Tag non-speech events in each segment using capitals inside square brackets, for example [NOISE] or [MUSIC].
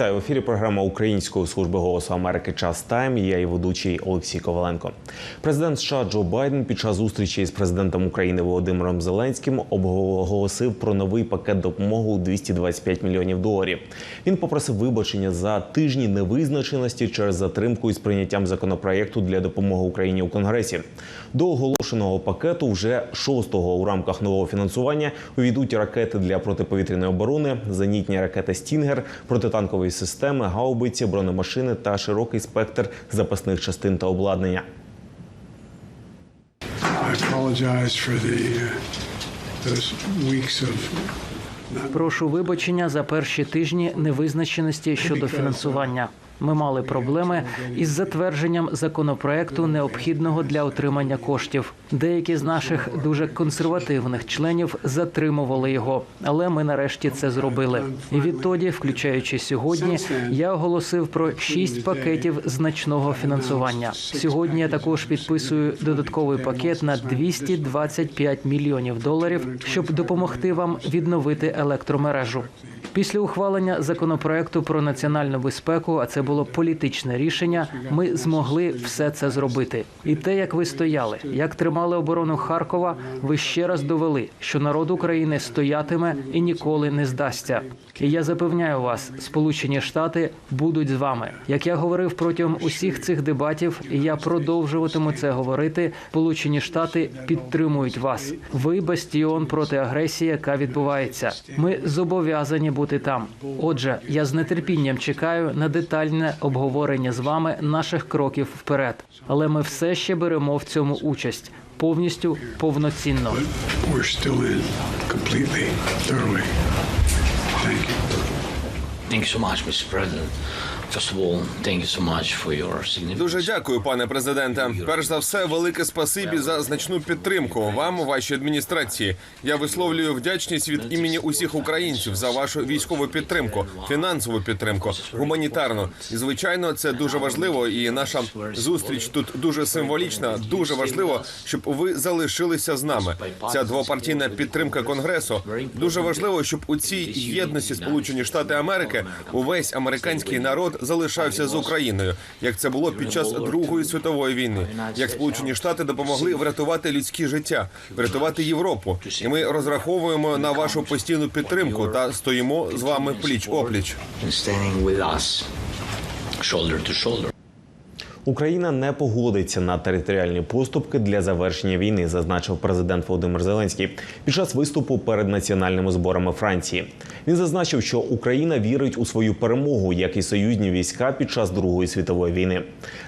Pamiętaj, Ефірі. Програма Української служби голосу Америки Час Тайм. Я і ведучий Олексій Коваленко. Президент США Джо Байден під час зустрічі з президентом України Володимиром Зеленським оголосив про новий пакет допомоги у 225 мільйонів доларів. Він попросив вибачення за тижні невизначеності через затримку із прийняттям законопроекту для допомоги Україні у Конгресі. До оголошеного пакету вже шостого у рамках нового фінансування увійдуть ракети для протиповітряної оборони, зенітні ракети Стінгер, протитанкові системи, гаубиці, бронемашини та широкий спектр запасних частин та обладнання. Uh, Прошу вибачення за перші тижні невизначеності щодо фінансування. Ми мали проблеми із затвердженням законопроекту, необхідного для отримання коштів. Деякі з наших дуже консервативних членів затримували його, але ми нарешті це зробили. І відтоді, включаючи сьогодні, я оголосив про шість пакетів значного фінансування. Сьогодні я також підписую додатковий пакет на 225 мільйонів доларів, щоб допомогти вам відновити електромережу. Після ухвалення законопроекту про національну безпеку, а це було політичне рішення. Ми змогли все це зробити. І те, як ви стояли, як тримали оборону Харкова, ви ще раз довели, що народ України стоятиме і ніколи не здасться. І я запевняю вас, Сполучені Штати будуть з вами. Як я говорив протягом усіх цих дебатів, і я продовжуватиму це говорити. Сполучені Штати підтримують вас. Ви бастіон проти агресії, яка відбувається. Ми зобов'язані бути там. Отже, я з нетерпінням чекаю на детальне обговорення з вами наших кроків вперед. Але ми все ще беремо в цьому участь повністю повноцінно. Thank you. Thank you so much, Mr. President. Дуже дякую, пане президенте. Перш за все, велике спасибі за значну підтримку вам, вашій адміністрації. Я висловлюю вдячність від імені усіх українців за вашу військову підтримку, фінансову підтримку, гуманітарну. І звичайно, це дуже важливо. І наша зустріч тут дуже символічна. Дуже важливо, щоб ви залишилися з нами. Ця двопартійна підтримка конгресу дуже важливо, щоб у цій єдності Сполучені Штати Америки увесь американський народ залишався з Україною, як це було під час Другої світової війни. Як Сполучені Штати допомогли врятувати людські життя, врятувати Європу, і ми розраховуємо на вашу постійну підтримку та стоїмо з вами пліч опліч. shoulder to shoulder. Україна не погодиться на територіальні поступки для завершення війни, зазначив президент Володимир Зеленський під час виступу перед національними зборами Франції. Він зазначив, що Україна вірить у свою перемогу, як і союзні війська під час Другої світової війни.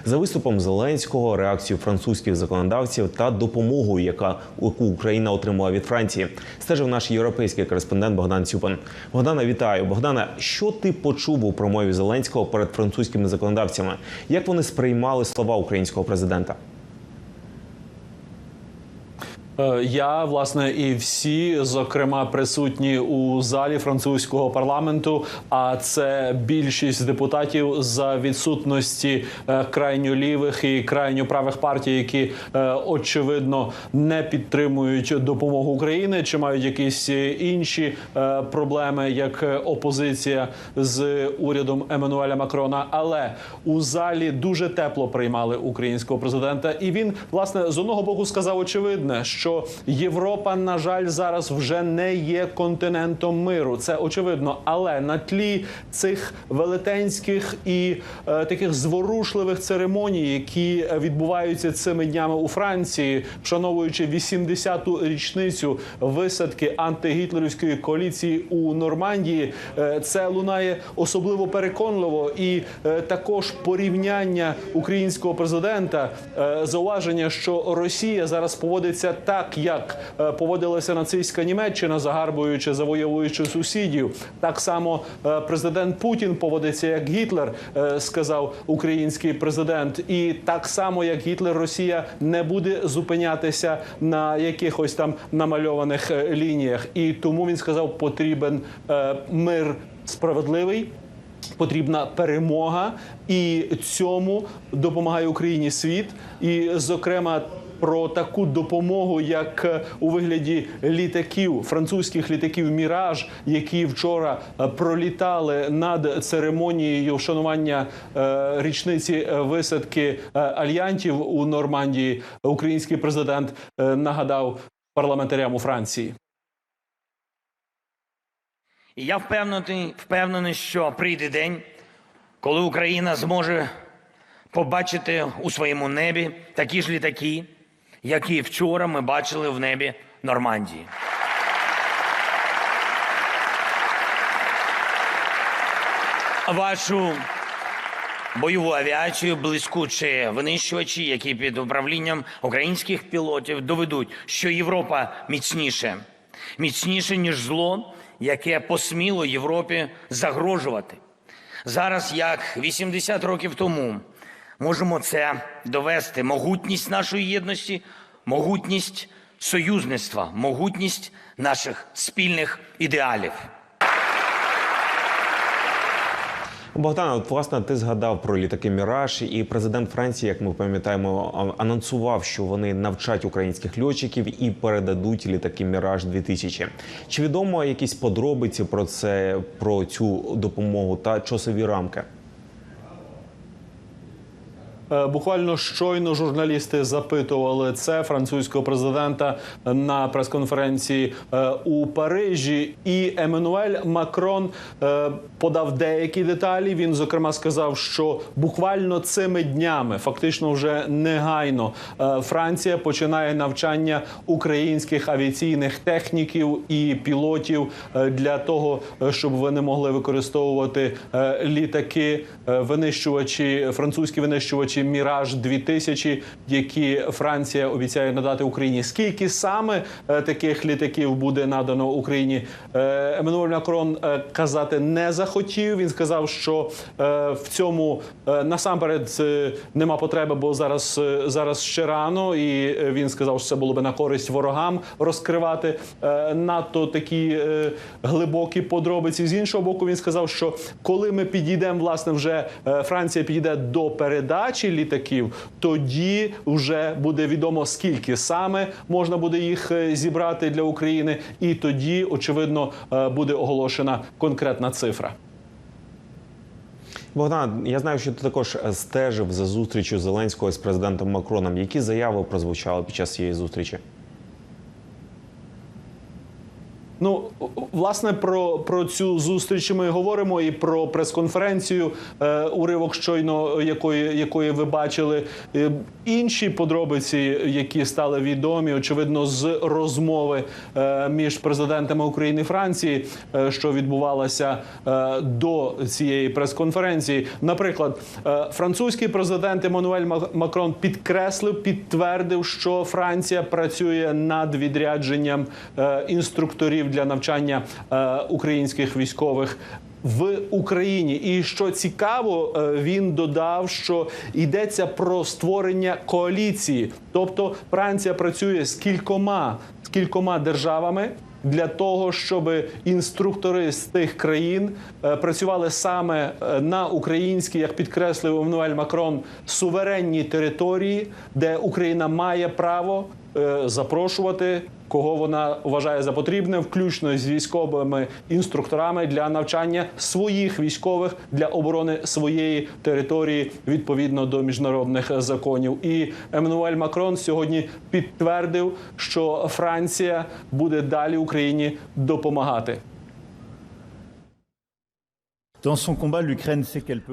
За виступом Зеленського, реакцію французьких законодавців та допомогу, яка яку Україна отримала від Франції, стежив наш європейський кореспондент Богдан Цюпин. Богдана, вітаю. Богдана, що ти почув у промові Зеленського перед французькими законодавцями? Як вони сприймали слова українського президента? Е, Я власне і всі, зокрема, присутні у залі французького парламенту. А це більшість депутатів за відсутності е, крайньо лівих і крайньо правих партій, які е, очевидно не підтримують допомогу України, чи мають якісь інші проблеми, як опозиція з урядом Еммануеля Макрона. Але у залі дуже тепло приймали українського президента, і він власне з одного боку сказав очевидне, що Європа, на жаль, зараз вже не є континентом миру. Це очевидно, але на тлі цих велетенських і е, таких зворушливих церемоній, які відбуваються цими днями у Франції, вшановуючи 80-ту річницю висадки антигітлерівської коаліції у Нормандії, е, це лунає особливо переконливо і е, також порівняння українського президента, е, зауваження, що Росія зараз поводиться так, як е, поводилася нацистська Німеччина, загарбуючи, завойовуючи сусідів. Так само е, президент Путін поводиться як Гітлер, е, сказав український президент, і так само як Гітлер, Росія не буде зупинятися на якихось там намальованих лініях. І тому він сказав, потрібен мир справедливий. Потрібна перемога, і цьому допомагає Україні світ. І, зокрема, про таку допомогу, як е, у вигляді літаків, французьких літаків Міраж, які вчора е, пролітали над церемонією вшанування е, річниці висадки альянтів у Нормандії. Український президент нагадав парламентарям у Франції. І я впевнений, впевнений, що прийде день, коли Україна зможе побачити у своєму небі такі ж літаки, які вчора ми бачили в небі Нормандії. Вашу бойову авіацію, блискучі винищувачі, які під управлінням українських пілотів доведуть, що Європа міцніше, міцніше, ніж зло, яке посміло Європі загрожувати. Зараз, як 80 років тому, можемо це довести. Могутність нашої єдності, могутність союзництва, могутність наших спільних ідеалів. Богдана, от власне ти згадав про літаки Міраж, і президент Франції, як ми пам'ятаємо, анонсував, що вони навчать українських льотчиків і передадуть літаки Міраж 2000 Чи відомо якісь подробиці про це, про цю допомогу та часові рамки? Е, Буквально щойно журналісти запитували це французького президента на прес-конференції е, у Парижі. І Еммануель Макрон е, подав деякі деталі. Він зокрема сказав, що буквально цими днями, фактично вже негайно, Франція починає навчання українських авіаційних техніків і пілотів для того, щоб вони могли використовувати літаки, винищувачі, французькі винищувачі Міраж 2000 які Франція обіцяє надати Україні. Скільки саме е, таких літаків буде надано Україні? Е, Еммануель Макрон е, казати не захотів. Він сказав, що в цьому насамперед нема потреби, бо зараз, зараз ще рано, і він сказав, що це було би на користь ворогам розкривати надто такі глибокі подробиці. З іншого боку, він сказав, що коли ми підійдемо, власне, вже Франція підійде до передачі літаків, тоді вже буде відомо скільки саме можна буде їх е, зібрати для України, і тоді, очевидно, е, буде оголошена конкретна цифра. Богдан, я знаю, що ти також е, стежив за зустрічю Зеленського з президентом Макроном. Які заяви прозвучали під час цієї зустрічі? Ну, власне, про, про цю зустріч ми говоримо і про прес-конференцію, е, уривок щойно якої, якої ви бачили. Е, інші подробиці, які стали відомі, очевидно, з розмови е, між президентами України і Франції, е, що відбувалася е, до цієї прес-конференції. Наприклад, е, французький президент Еммануель Ма- Макрон підкреслив, підтвердив, що Франція працює над відрядженням е, інструкторів для навчання е, українських військових. В Україні, і що цікаво, е, він додав, що йдеться про створення коаліції, тобто Франція працює з кількома з кількома державами для того, щоб інструктори з тих країн е, працювали саме на українській, як підкреслив Еммануель Макрон, суверенній території, де Україна має право запрошувати. Кого вона вважає за потрібне, включно з військовими інструкторами для навчання своїх військових для оборони своєї території відповідно до міжнародних законів. І Еммануель Макрон сьогодні підтвердив, що Франція буде далі Україні допомагати.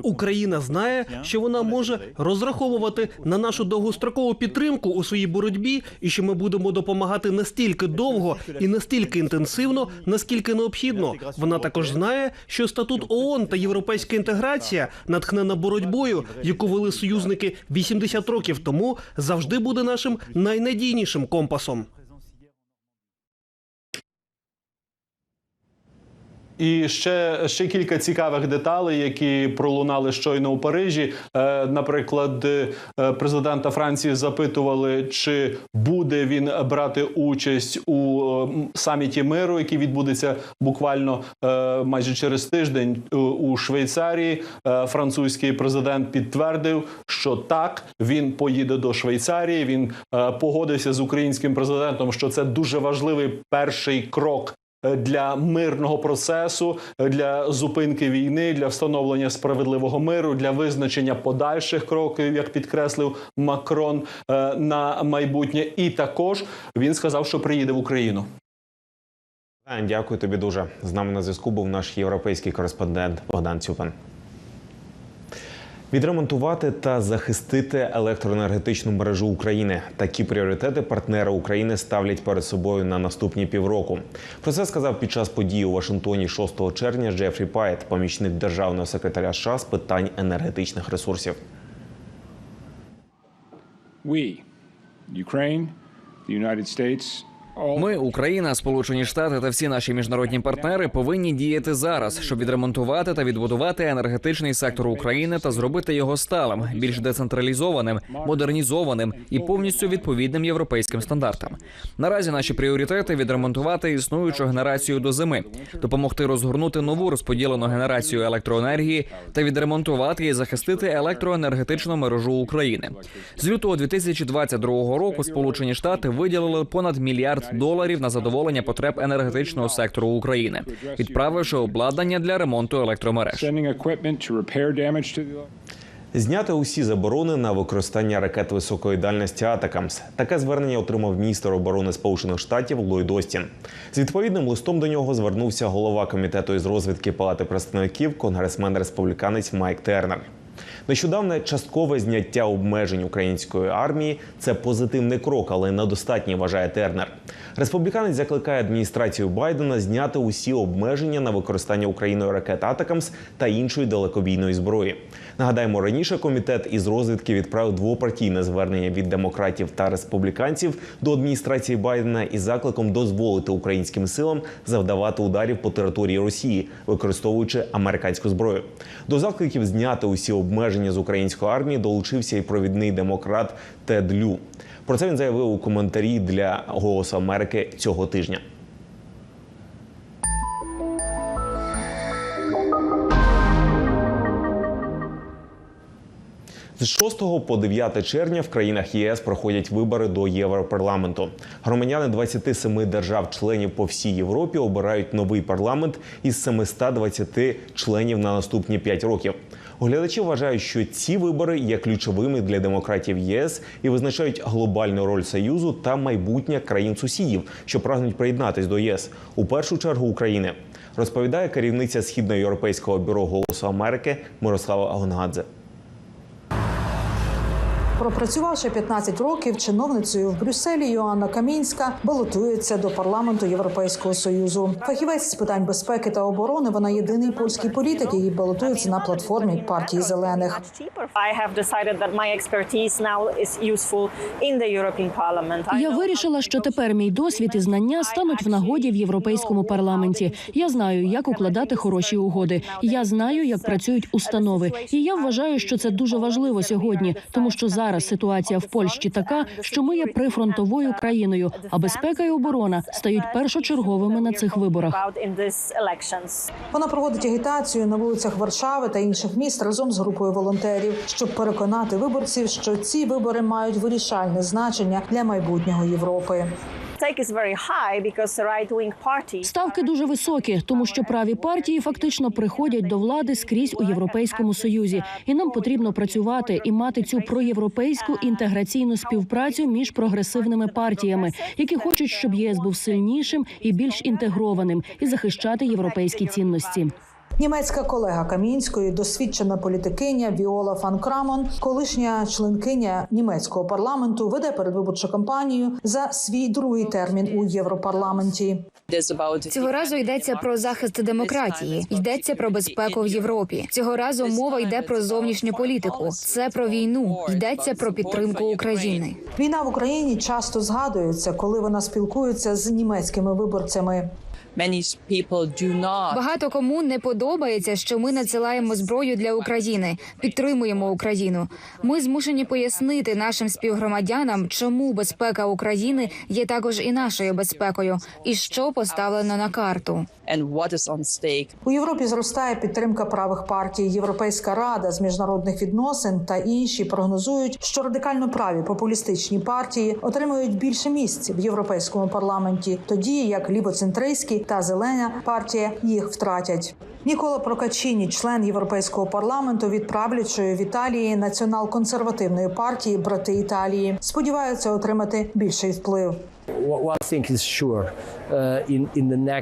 Україна знає, що вона може розраховувати на нашу довгострокову підтримку у своїй боротьбі, і що ми будемо допомагати настільки довго і настільки інтенсивно, наскільки необхідно. Вона також знає, що статут ООН та європейська інтеграція, натхнена боротьбою, яку вели союзники 80 років тому, завжди буде нашим найнадійнішим компасом. І ще, ще кілька цікавих деталей, які пролунали щойно у Парижі. Е, наприклад, е, президента Франції запитували, чи буде він брати участь у е, саміті миру, який відбудеться буквально майже через тиждень у Швейцарії. Французький президент підтвердив, що так він поїде до Швейцарії. Він погодився з українським президентом, що це дуже важливий перший крок для мирного процесу, е, для зупинки війни, для встановлення справедливого миру, для визначення подальших кроків, як підкреслив Макрон е, на майбутнє. І також він сказав, що приїде в Україну. Е, Дякую тобі дуже. З нами на зв'язку був наш європейський кореспондент Богдан Цюпан. Відремонтувати та захистити електроенергетичну мережу України. Такі пріоритети партнери України ставлять перед собою на наступні півроку. Про це сказав під час події у Вашингтоні 6 червня Джефрі Пайт, помічник державного секретаря США з питань енергетичних ресурсів. We, Ukraine, the United States, Ми, Україна, Сполучені Штати та всі наші міжнародні партнери повинні діяти зараз, щоб відремонтувати та відбудувати енергетичний сектор України та зробити його сталим, більш децентралізованим, модернізованим і повністю відповідним європейським стандартам. Наразі наші пріоритети відремонтувати існуючу генерацію до зими, допомогти розгорнути нову розподілену генерацію електроенергії та відремонтувати і захистити електроенергетичну мережу України. З лютого 2022 року Сполучені Штати виділили понад мільярд доларів на задоволення потреб енергетичного сектору України, відправивши обладнання для ремонту електромереж. Зняти усі заборони на використання ракет високої дальності Атакамс. Таке звернення отримав міністр оборони Сполучених Штатів Ллойд Остін. З відповідним листом до нього звернувся голова комітету із розвідки Палати представників, конгресмен республіканець Майк Тернер. Нещодавне часткове зняття обмежень української армії це позитивний крок, але недостатній, вважає Тернер. Республіканець закликає адміністрацію Байдена зняти усі обмеження на використання Україною ракет Атакамс та іншої далекобійної зброї. Нагадаємо, раніше комітет із розвідки відправив двопартійне звернення від демократів та республіканців до адміністрації Байдена із закликом дозволити українським силам завдавати ударів по території Росії, використовуючи американську зброю. До закликів зняти усі обмеження з української армії долучився і провідний демократ Тед Лю. Про це він заявив у коментарі для Голосу Америки цього тижня. З 6 по 9 червня в країнах ЄС проходять вибори до Європарламенту. Громадяни 27 держав-членів по всій Європі обирають новий парламент із 720 членів на наступні 5 років. Оглядачі вважають, що ці вибори є ключовими для демократів ЄС і визначають глобальну роль союзу та майбутнє країн сусідів, що прагнуть приєднатись до єС у першу чергу України. Розповідає керівниця східноєвропейського бюро Голосу Америки Мирослава Гонгадзе. Пропрацювавши 15 років чиновницею в Брюсселі, Йоанна Камінська балотується до парламенту Європейського союзу. Фахівець з питань безпеки та оборони. Вона єдиний польський політик, який балотується на платформі партії зелених. Я вирішила, що тепер мій досвід і знання стануть в нагоді в європейському парламенті. Я знаю, як укладати хороші угоди. Я знаю, як працюють установи. І я вважаю, що це дуже важливо сьогодні, тому що зараз ситуація в Польщі така, що ми є прифронтовою країною, а безпека і оборона стають першочерговими на цих виборах. Вона проводить агітацію на вулицях Варшави та інших міст разом з групою волонтерів, щоб переконати виборців, що ці вибори мають вирішальне значення для майбутнього Європи. Ставки дуже високі, тому що праві партії фактично приходять до влади скрізь у європейському союзі, і нам потрібно працювати і мати цю проєвропейську інтеграційну співпрацю між прогресивними партіями, які хочуть, щоб ЄС був сильнішим і більш інтегрованим, і захищати європейські цінності. Німецька колега Камінської, досвідчена політикиня Віола фан Крамон, колишня членкиня німецького парламенту, веде передвиборчу кампанію за свій другий термін у Європарламенті. Цього разу йдеться про захист демократії, йдеться про безпеку в Європі. Цього разу мова йде про зовнішню політику. Це про війну, йдеться про підтримку України. Війна в Україні часто згадується, коли вона спілкується з німецькими виборцями. Багато кому не подобається, що ми надсилаємо зброю для України, підтримуємо Україну. Ми змушені пояснити нашим співгромадянам, чому безпека України є також і нашою безпекою, і що поставлено на карту. У Європі зростає підтримка правих партій. Європейська рада з міжнародних відносин та інші прогнозують, що радикально праві популістичні партії отримують більше місць в європейському парламенті, тоді як лівоцентристські та зелена партія їх втратять. Нікола Прокачіні, член європейського парламенту від правлячої в Італії націонал-консервативної партії Брати Італії, сподіваються отримати більший вплив.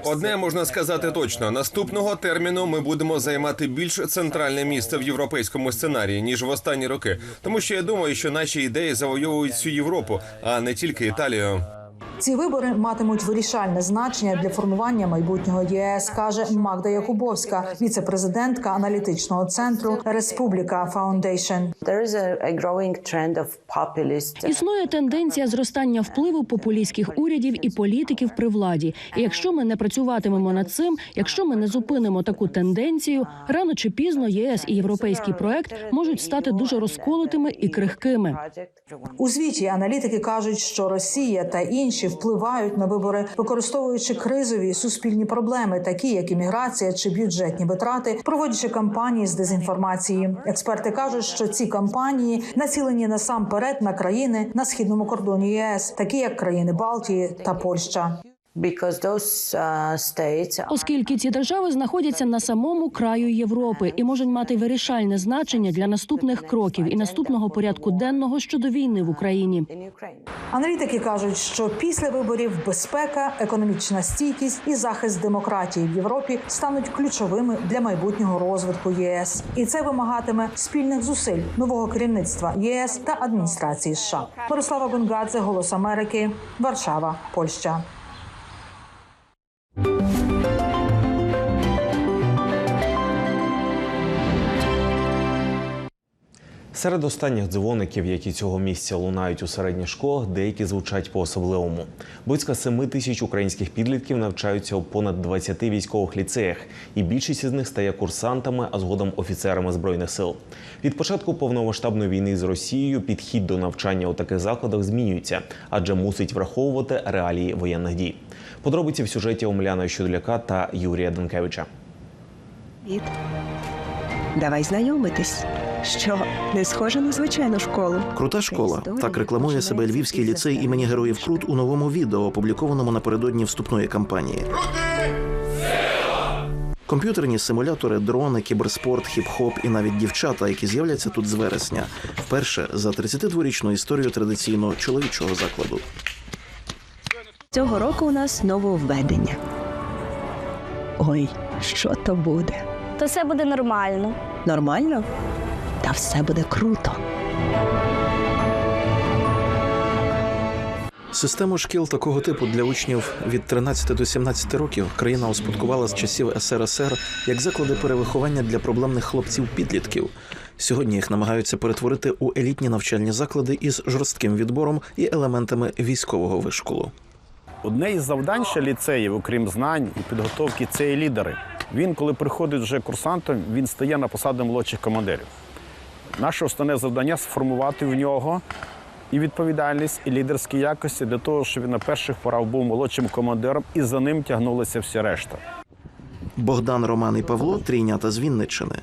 Одне можна сказати точно: наступного терміну ми будемо займати більш центральне місце в європейському сценарії ніж в останні роки. Тому що я думаю, що наші ідеї завойовують всю Європу, а не тільки Італію. Ці вибори матимуть вирішальне значення для формування майбутнього ЄС, каже Магда Якубовська, віце-президентка аналітичного центру Республіка Фаундейшн. Існує тенденція зростання впливу популістських урядів і політиків при владі. І якщо ми не працюватимемо над цим, якщо ми не зупинимо таку тенденцію, рано чи пізно ЄС і європейський проект можуть стати дуже розколотими і крихкими. У звіті аналітики кажуть, що Росія та інші впливають на вибори, використовуючи кризові суспільні проблеми, такі як імміграція чи бюджетні витрати, проводячи кампанії з дезінформації. Експерти кажуть, що ці кампанії націлені насамперед на країни на східному кордоні ЄС, такі як країни Балтії та Польща. Оскільки ці держави знаходяться на самому краю Європи і можуть мати вирішальне значення для наступних кроків і наступного порядку денного щодо війни в Україні. Аналітики кажуть, що після виборів безпека, економічна стійкість і захист демократії в Європі стануть ключовими для майбутнього розвитку ЄС, і це вимагатиме спільних зусиль нового керівництва ЄС та адміністрації США. Мирослава Гонгадзе, Голос Америки, Варшава, Польща. Серед останніх дзвоників, які цього місяця лунають у середніх школах, деякі звучать по-особливому. Близько 7 тисяч українських підлітків навчаються у понад 20 військових ліцеях, і більшість із них стає курсантами, а згодом офіцерами збройних сил. Від початку повномасштабної війни з Росією підхід до навчання у таких закладах змінюється, адже мусить враховувати реалії воєнних дій. Подробиці в сюжеті Омеляна Щудляка та Юрія Денкевича. Привіт. Давай знайомитись. Що, не схоже на звичайну школу? Крута школа. Так рекламує себе Львівський ліцей імені Героїв Крут у новому відео, опублікованому напередодні вступної кампанії. Комп'ютерні симулятори, дрони, кіберспорт, хіп-хоп і навіть дівчата, які з'являться тут з вересня, вперше за 32-річну історію традиційно чоловічого закладу. Цього року у нас нововведення. Ой, що то буде? То все буде нормально. Нормально? Та все буде круто. Систему шкіл такого типу для учнів від 13 до 17 років країна успадкувала з часів СРСР як заклади перевиховання для проблемних хлопців-підлітків. Сьогодні їх намагаються перетворити у елітні навчальні заклади із жорстким відбором і елементами військового вишколу. Одне із завдань ще ліцеїв, окрім знань і підготовки, це і лідери. Він, коли приходить вже курсантом, він стає на посаду молодших командирів. Наше основне завдання сформувати в нього і відповідальність, і лідерські якості для того, щоб він на перших порах був молодшим командиром, і за ним тягнулися всі решта. Богдан, Роман і Павло трійнята з Вінниччини.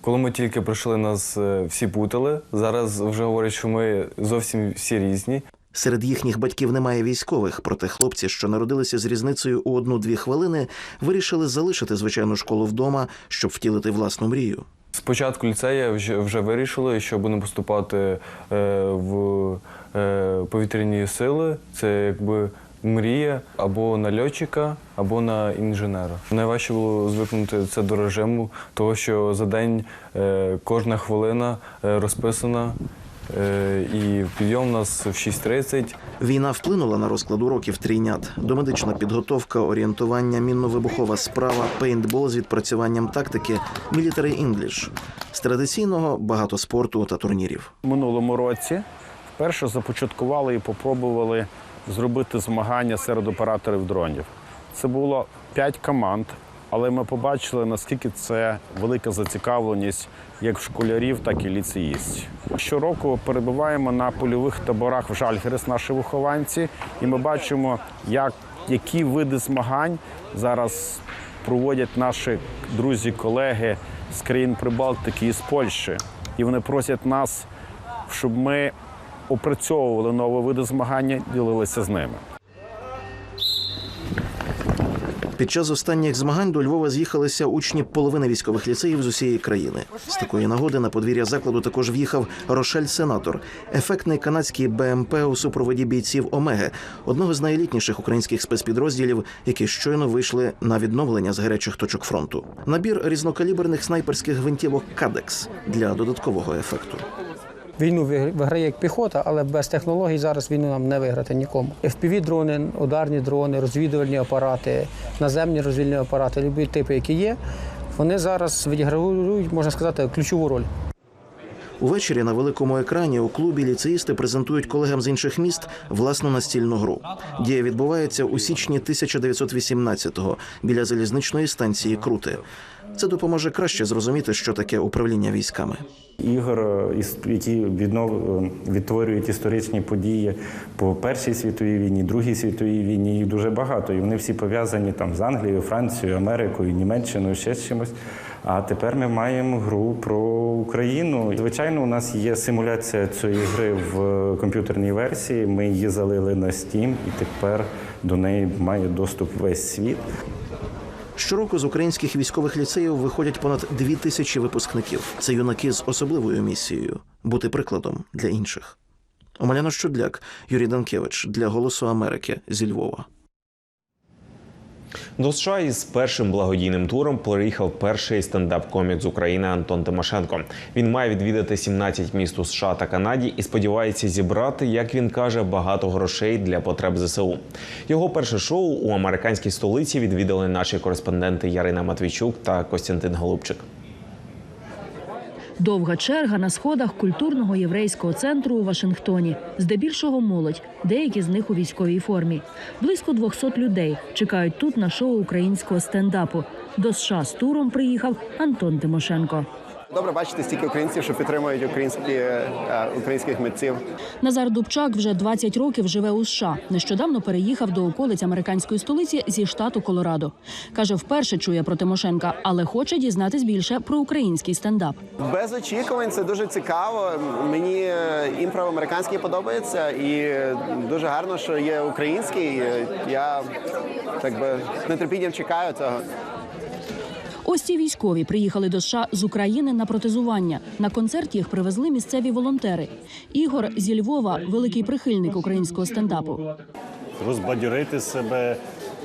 Коли ми тільки прийшли, нас е, всі путали. Зараз вже говорять, що ми зовсім всі різні. Серед їхніх батьків немає військових, проте хлопці, що народилися з різницею у одну-дві хвилини, вирішили залишити звичайну школу вдома, щоб втілити власну мрію. Спочатку ліцея вже, вирішили, що будемо поступати е, в е, повітряні сили. Це якби мрія або на льотчика, або на інженера. Найважче було звикнути це до режиму, того що за день е, кожна хвилина розписана. Е, І підйом у нас в 6.30. Війна вплинула на розклад уроків трійнят. Домедична підготовка, орієнтування, мінно-вибухова справа, пейнтбол з відпрацюванням тактики, Military English. З традиційного багато спорту та турнірів. Минулому році вперше започаткували і попробували зробити змагання серед операторів дронів. Це було п'ять команд, але ми побачили, наскільки це велика зацікавленість як школярів, так і ліцеїстів. Щороку перебуваємо на польових таборах в Жальгерес, наші вихованці, і ми бачимо, як, які види змагань зараз проводять наші друзі, колеги з країн Прибалтики і з Польщі. І вони просять нас, щоб ми опрацьовували нові види змагання, ділилися з ними. Під час останніх змагань до Львова з'їхалися учні половини військових ліцеїв з усієї країни. З такої нагоди на подвір'я закладу також в'їхав Рошель Сенатор, ефектний канадський БМП у супроводі бійців Омеги, одного з найелітніших українських спецпідрозділів, які щойно вийшли на відновлення з гарячих точок фронту. Набір різнокаліберних снайперських гвинтівок Кадекс для додаткового ефекту. Війну виграє як піхота, але без технологій зараз війну нам не виграти нікому. FPV-дрони, ударні дрони, розвідувальні апарати, наземні розвідувальні апарати, любі типи, які є, вони зараз відіграють, можна сказати, ключову роль. Увечері на великому екрані у клубі ліцеїсти презентують колегам з інших міст власну настільну гру. Дія відбувається у січні 1918-го біля залізничної станції Крути. Це допоможе краще зрозуміти, що таке управління військами. ігор, е, які віднов е, відтворюють історичні події по Першій світовій війні, Другій світовій війні. Їх дуже багато, і вони всі пов'язані там з Англією, Францією, Америкою, Німеччиною, ще з чимось. А тепер ми маємо гру про Україну. Звичайно, у нас є симуляція цієї гри в е, комп'ютерній версії. Ми її залили на Steam, і тепер до неї має доступ весь світ. Щороку з українських військових ліцеїв виходять понад дві тисячі випускників. Це юнаки з особливою місією бути прикладом для інших. Омеляна Щудляк, Юрій Данкевич для Голосу Америки зі Львова. До США із першим благодійним туром приїхав перший стендап-комік з України Антон Тимошенко. Він має відвідати 17 міст у США та Канаді і сподівається зібрати, як він каже, багато грошей для потреб ЗСУ. Його перше шоу у американській столиці відвідали наші кореспонденти Ярина Матвійчук та Костянтин Голубчик. Довга черга на сходах культурного єврейського центру у Вашингтоні. Здебільшого молодь, деякі з них у військовій формі. Близько 200 людей чекають тут на шоу українського стендапу. До США з туром приїхав Антон Тимошенко. Добре бачити стільки українців, що підтримують українські, е, українських митців. Назар Дубчак вже 20 років живе у США. Нещодавно переїхав до околиць американської столиці зі штату Колорадо. Каже, вперше чує про Тимошенка, але хоче дізнатись більше про український стендап. Без очікувань це дуже цікаво. Мені е, імпров американський подобається, і дуже гарно, що є український. Е, Я так би з нетерпінням чекаю цього. Ось ці військові приїхали до США з України на протезування. На концерт їх привезли місцеві волонтери. Ігор зі Львова великий прихильник українського стендапу. розбадьорити себе.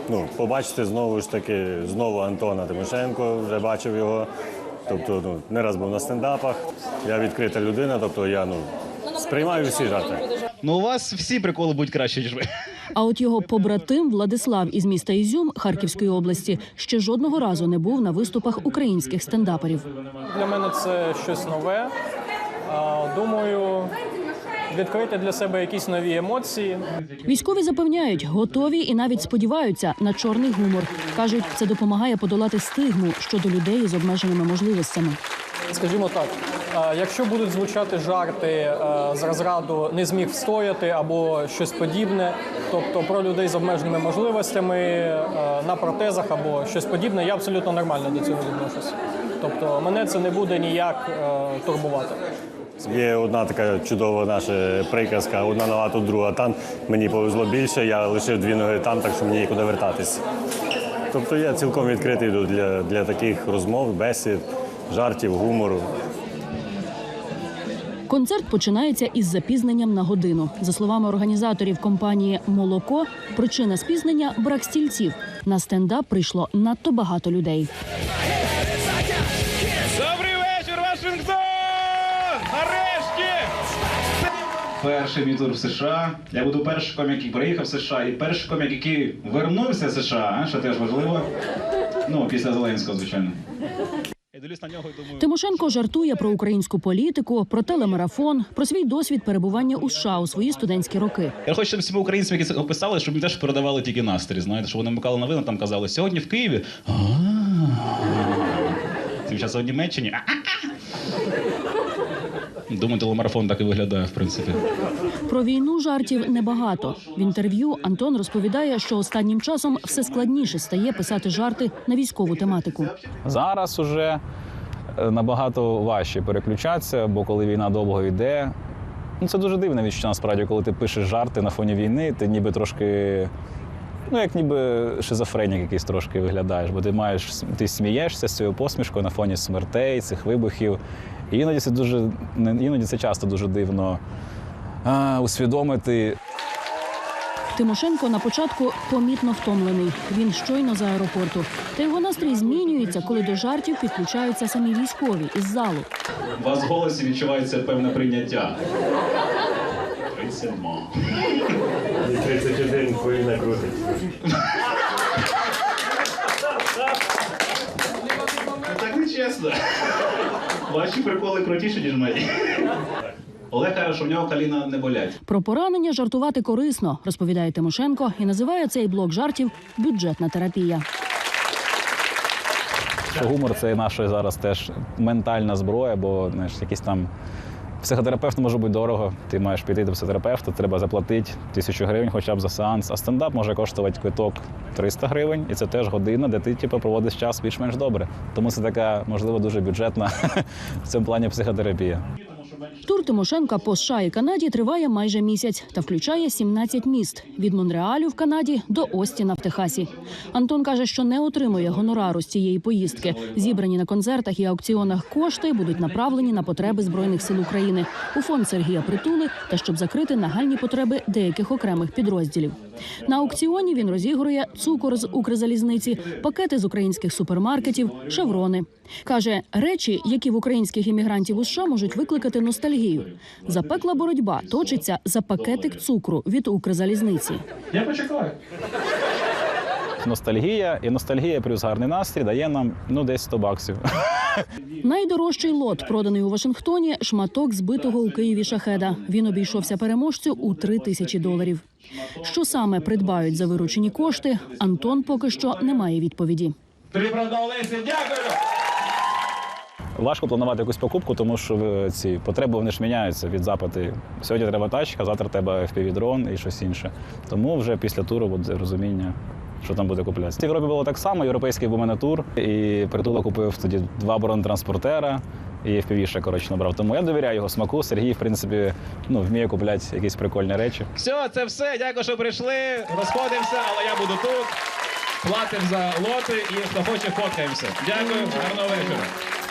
Ну, побачити знову ж таки знову Антона Тимошенко, вже бачив його. Тобто, ну, не раз був на стендапах. Я відкрита людина, тобто я ну, сприймаю всі жарти. Ну, у вас всі приколи будуть краще, ніж ви. А от його побратим Владислав із міста Ізюм Харківської області ще жодного разу не був на виступах українських стендаперів. Для мене це щось нове. Думаю, відкрити для себе якісь нові емоції. Військові запевняють, готові і навіть сподіваються на чорний гумор. кажуть, це допомагає подолати стигму щодо людей з обмеженими можливостями. Скажімо так, якщо будуть звучати жарти з розряду не зміг встояти або щось подібне, тобто про людей з обмеженими можливостями на протезах або щось подібне, я абсолютно нормально до цього відношусь. Тобто мене це не буде ніяк турбувати. Є одна така чудова наша приказка, одна нога, тут друга там. Мені повезло більше, я лишив дві ноги там, так що мені нікуди вертатись. Тобто я цілком відкритий для, для таких розмов, бесід, жартів, гумору. Концерт починається із запізненням на годину. За словами організаторів компанії Молоко, причина спізнення брак стільців. На стендап прийшло надто багато людей. Добрий вечір, Вашингтон! Нарешті! Перший мій тур в США. Я буду перший комік, який приїхав в США, і перший комік, який вернувся з США, що теж важливо. Ну, після Зеленського, звичайно. Я дивлюсь на нього і думаю, Тимошенко жартує про українську політику, про телемарафон, про свій досвід перебування у США у свої студентські роки. Я хочу, щоб всі українцям, які описали, щоб теж передавали тільки настрій. Знаєте, щоб вони вмикали новини, там казали, сьогодні в Києві. Часом в Німеччині. Думаю, телемарафон так і виглядає, в принципі. Про війну жартів небагато. В інтерв'ю Антон розповідає, що останнім часом все складніше стає писати жарти на військову тематику. Зараз уже е, набагато важче переключатися, бо коли війна довго йде. Ну, це дуже дивне відчуття, насправді, коли ти пишеш жарти на фоні війни, ти ніби трошки. Ну, як ніби шизофренік якийсь трошки виглядаєш, бо ти маєш ти смієшся з цією посмішкою на фоні смертей, цих вибухів. І іноді це дуже іноді це часто дуже дивно а, усвідомити. Тимошенко на початку помітно втомлений. Він щойно з аеропорту. Та його настрій змінюється, коли до жартів підключаються самі військові із залу. У вас в голосі відчувається певне прийняття. 30 31 повинна крутить. Так не чесно. Ваші приколи крутіші, ніж мої. Олег каже, що в нього коліна не болять. Про поранення жартувати корисно, розповідає Тимошенко і називає цей блок жартів бюджетна терапія. Що гумор це наша зараз теж ментальна зброя, бо знаєш, якийсь там психотерапевт може бути дорого. Ти маєш піти до психотерапевта, треба заплатити тисячу гривень хоча б за сеанс. А стендап може коштувати квиток 300 гривень, і це теж година, де ти типу, проводиш час більш-менш добре. Тому це така, можливо, дуже бюджетна [LAUGHS] в цьому плані психотерапія. Тур Тимошенка по США і Канаді триває майже місяць та включає 17 міст від Монреалю в Канаді до Остіна в Техасі. Антон каже, що не отримує гонорару з цієї поїздки. Зібрані на концертах і аукціонах кошти будуть направлені на потреби збройних сил України у фонд Сергія Притули та щоб закрити нагальні потреби деяких окремих підрозділів. На аукціоні він розігрує цукор з Укрзалізниці, пакети з українських супермаркетів, шеврони. Каже, речі, які в українських іммігрантів у США можуть викликати ностальгію. Запекла боротьба точиться за пакетик цукру від Укрзалізниці. Я почекаю. Ностальгія і ностальгія плюс гарний настрій дає нам ну десь 100 баксів. Найдорожчий лот, проданий у Вашингтоні, шматок збитого у Києві шахеда. Він обійшовся переможцю у три тисячі доларів. Що саме придбають за виручені кошти, Антон поки що не має відповіді. Приправда Олесі, дякую! Важко планувати якусь покупку, тому що е, ці потреби вони ж міняються від запити. Сьогодні треба тачка, завтра треба FPV-дрон і щось інше. Тому вже після туру буде розуміння, що там буде куплятися. В Європі було так само, європейський був мене тур, і притула купив тоді два бронетранспортера. І FPV ще коротше набрав. Тому я довіряю його смаку. Сергій, в принципі, ну вміє купляти якісь прикольні речі. Все, це все. Дякую, що прийшли. Розходимося, але я буду тут. Платимо за лоти і хто хоче, фоткаємося. Дякую, гарного вечора.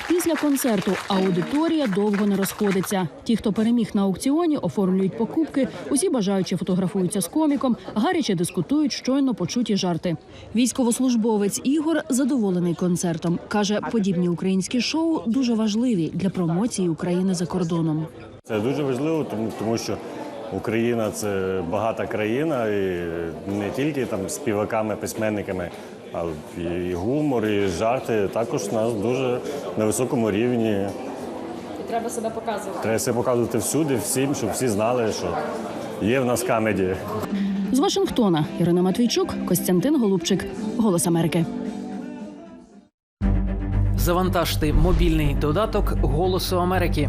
Після концерту аудиторія довго не розходиться. Ті, хто переміг на аукціоні, оформлюють покупки. Усі бажаючі фотографуються з коміком, гаряче дискутують щойно почуті жарти. Військовослужбовець Ігор задоволений концертом. каже, подібні українські шоу дуже важливі для промоції України за кордоном. Це дуже важливо, тому, тому що Україна це багата країна, і не тільки там співаками, письменниками, а і гумор, і жарти також у нас дуже на високому рівні. І Треба себе показувати. Треба все показувати всюди, всім, щоб всі знали, що є в нас камеді. З Вашингтона Ірина Матвійчук, Костянтин Голубчик, Голос Америки. Завантажте мобільний додаток Голосу Америки.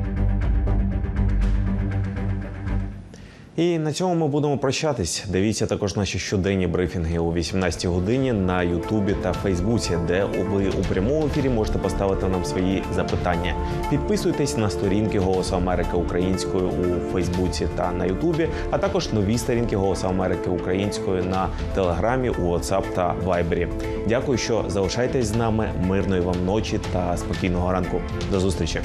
І на цьому ми будемо прощатись. Дивіться також наші щоденні брифінги о 18 годині на Ютубі та Фейсбуці, де ви у прямому ефірі можете поставити нам свої запитання. Підписуйтесь на сторінки Голосу Америки українською у Фейсбуці та на Ютубі, а також нові сторінки Голосу Америки українською на Телеграмі, у WhatsApp та Вайбері. Дякую, що залишаєтесь з нами. Мирної вам ночі та спокійного ранку. До зустрічі.